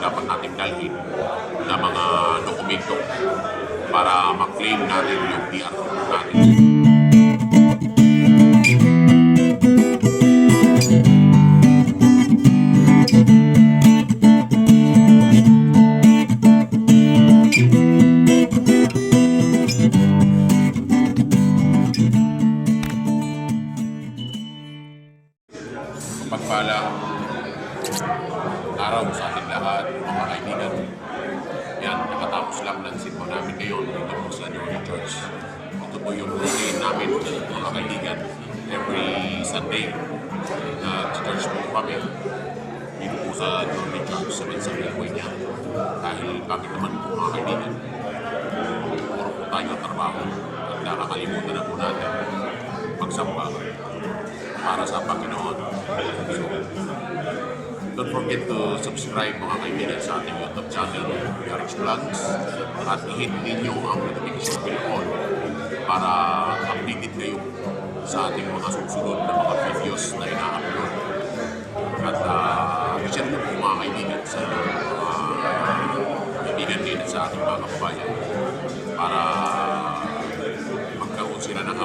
dapat natin dalhin na mga dokumento para ma-claim natin yung DR lahat, mga kaibigan. Yan, nakatapos lang ng sitmo namin ngayon dito po sa New York Church. Ito po yung routine namin, mga kaibigan. Every Sunday, na church po kami. Dito po sa New York Church, sa Bansang Lingway niya. Dahil bakit naman po mga kaibigan, puro po tayo trabaho at nakakalimutan na po natin magsamba para sa Panginoon. So, don't forget to subscribe mga kaibigan sa ating YouTube channel, Yarix Vlogs, at i-hit ninyo ang notification bell on para updated kayo sa ating mga susunod na mga videos na ina-upload. At uh, i-share nyo po mga kaibigan sa mga kaibigan din sa ating mga kababayan para magkaroon sila ng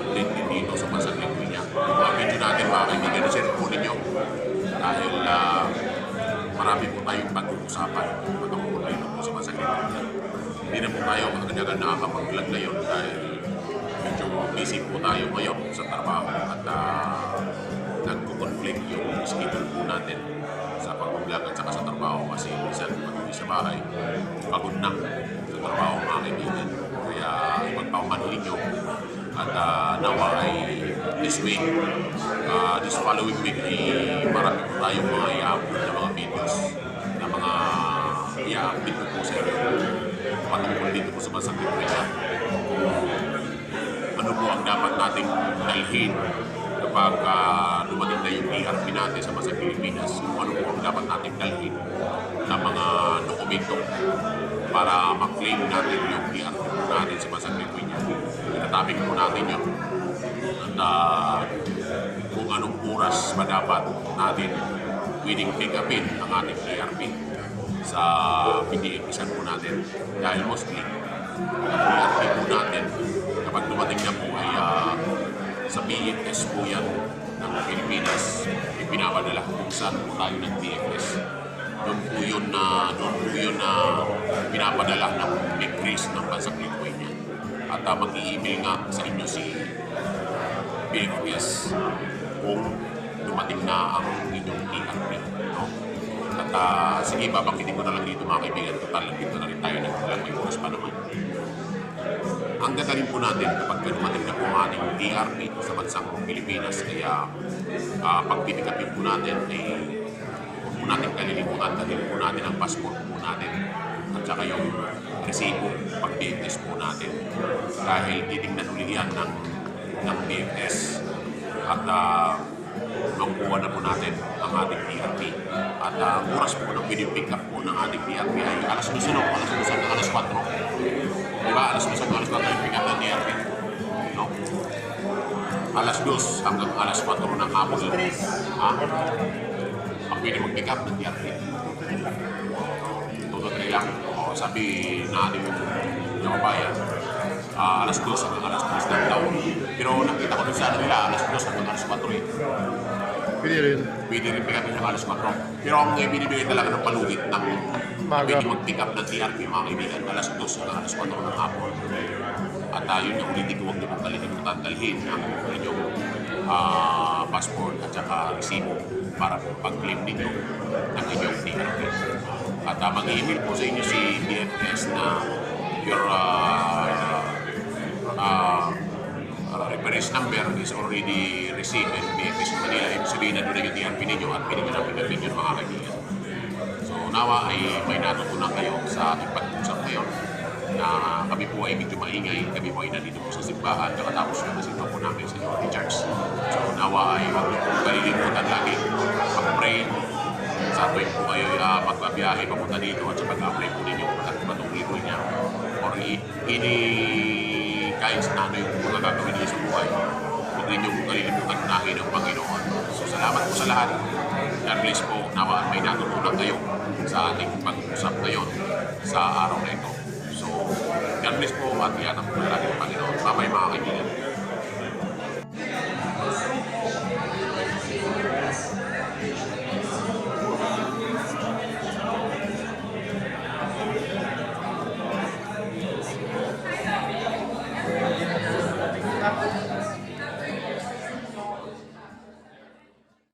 Hindi na po tayo agad-agad nakakapag-vlog ngayon dahil medyo busy po tayo ngayon sa trabaho at uh, nagko-conflict yung schedule po natin sa pag-vlog at saka sa trabaho kasi minsan pag sa bahay, pagod na sa trabaho mga kaibigan. Kaya ipagpaumanhin nyo at uh, nawa ay this week, uh, this following week ay marami po tayong mga i-upload na mga videos na mga i-upload ko po sa inyo patungkol dito po sa Bansang Pilipinas ano po ang dapat nating dalhin kapag ah, dumating na yung ERP natin sa Bansang Pilipinas, ano po ang dapat nating dalhin na mga dokumento para ma-claim natin yung ERP po natin sa Bansang Pilipinas. Itatapik po natin yun. At ah, kung anong oras ba dapat natin pwedeng pick upin ang ating ERP sa PDM-isan po natin. Dahil mostly, po natin kapag dumating na po ay ah, sa BFS po yan ng Pilipinas ipinapadala kung saan po tayo ng BFS doon po yun na doon po yun na pinapadala ng Chris ng bansang Lithuania at uh, mag-i-email nga sa inyo si BFS kung dumating na ang inyong ERP no? at uh, sige babangkitin ko na lang dito mga kaibigan. Total dito na rin tayo. Nagkulang may oras pa naman ang gagawin po natin kapag dumating na po ang ating DRP sa bansang Pilipinas. Kaya uh, pagpipikapin po natin ay huwag po natin kalilimutan. Dalhin po natin ang passport po natin at saka yung resibo pag BFS po natin. Dahil titignan ulit yan ng, ng BFS at uh, makukuha na po natin ang ating DRP at uh, oras po ng video pick up po ng ating DRP ay alas 12 no? alas 12 hanggang alas 4 Di ba? Alas 2 hanggang alas 4 yung pick up ng DRP. No? Alas 2 hanggang alas 4 ng hapon. Ha? Ang pwede mag-pick up ng DRP. Todo 3 lang. O, sabi natin yung kabayan. Ah, alas 2 hanggang alas 3 ng taon. Pero nakita ko dun sa ano nila, alas 2 hanggang alas 4 eh. Pwede rin. Pwede rin pick up yung alas 4. Pero ang uh, binibigay talaga ng palugit ng Maga. pwede mag-pick up ng TRP mga kaibigan alas 2 hanggang alas 4 ng hapon. Uh, yun yung ulitin ko huwag niyo pong kalilimutan dalhin ang inyong ah, passport at saka resibo para po pag-claim ninyo ng inyong TRP. At uh, mag-email po sa inyo si DFS na your uh, uh, uh, reference number is already received in BFS Manila. Ibig sabihin na doon na yung DRP ninyo at pinigyan na yun mga kaibigan. So nawa ay may natutunan kayo sa ating pag-usap ngayon na kami po ay medyo maingay, kami po ay nandito po sa simbahan, kakatapos yung nasimba po namin sa Unity Church. So nawa ay huwag niyo po kalilimutan lagi mag-pray sa tuwing po kayo uh, magbabiyahe papunta dito at sa pag-apply po ninyo at patungkol niya or ini kahit sa ano yung mga gagawin niyo sa buhay. Huwag ninyo po kalilimutan unahin ang Panginoon. So salamat po sa lahat. God bless po. Nawa may natutunan kayo sa ating pag-usap ngayon sa araw na ito. God bless po at yan ang ng Panginoon. Bye-bye mga